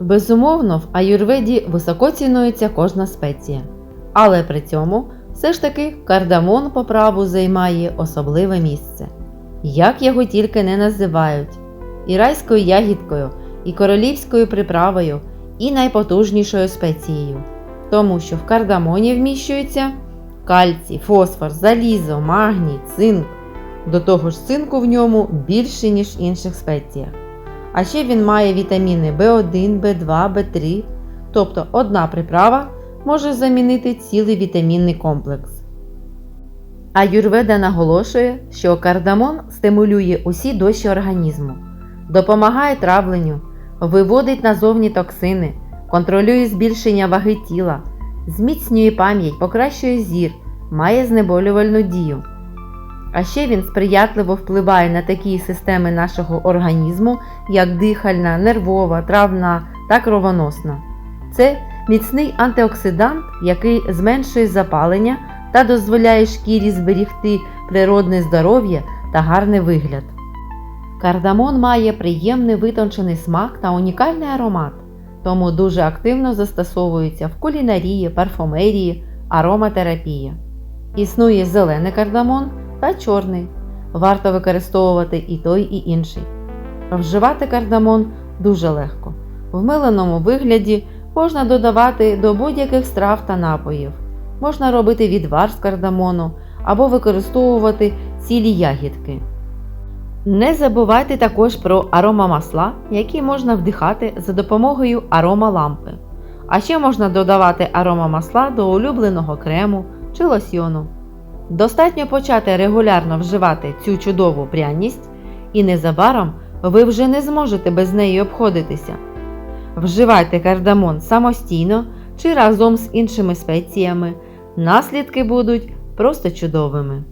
Безумовно, в аюрведі високо цінується кожна спеція, але при цьому все ж таки кардамон по праву займає особливе місце. Як його тільки не називають і райською ягідкою, і королівською приправою, і найпотужнішою спецією, тому що в кардамоні вміщується кальцій, фосфор, залізо, магній, цинк. До того ж, цинку в ньому більше, ніж в інших спеціях. А ще він має вітаміни В1, В2, В3, тобто одна приправа може замінити цілий вітамінний комплекс. Аюрведа наголошує, що кардамон стимулює усі дощі організму, допомагає травленню, виводить назовні токсини, контролює збільшення ваги тіла, зміцнює пам'ять, покращує зір, має знеболювальну дію. А ще він сприятливо впливає на такі системи нашого організму, як дихальна, нервова, травна та кровоносна. Це міцний антиоксидант, який зменшує запалення та дозволяє шкірі зберігти природне здоров'я та гарний вигляд. Кардамон має приємний витончений смак та унікальний аромат, тому дуже активно застосовується в кулінарії, парфумерії, ароматерапії. Існує зелений кардамон та чорний. Варто використовувати і той, і інший. Вживати кардамон дуже легко. В миленому вигляді можна додавати до будь-яких страв та напоїв. Можна робити відвар з кардамону або використовувати цілі ягідки. Не забувайте також про аромамасла, які можна вдихати за допомогою аромалампи. А ще можна додавати аромамасла до улюбленого крему чи лосьйону. Достатньо почати регулярно вживати цю чудову пряність, і незабаром ви вже не зможете без неї обходитися. Вживайте кардамон самостійно чи разом з іншими спеціями. Наслідки будуть просто чудовими.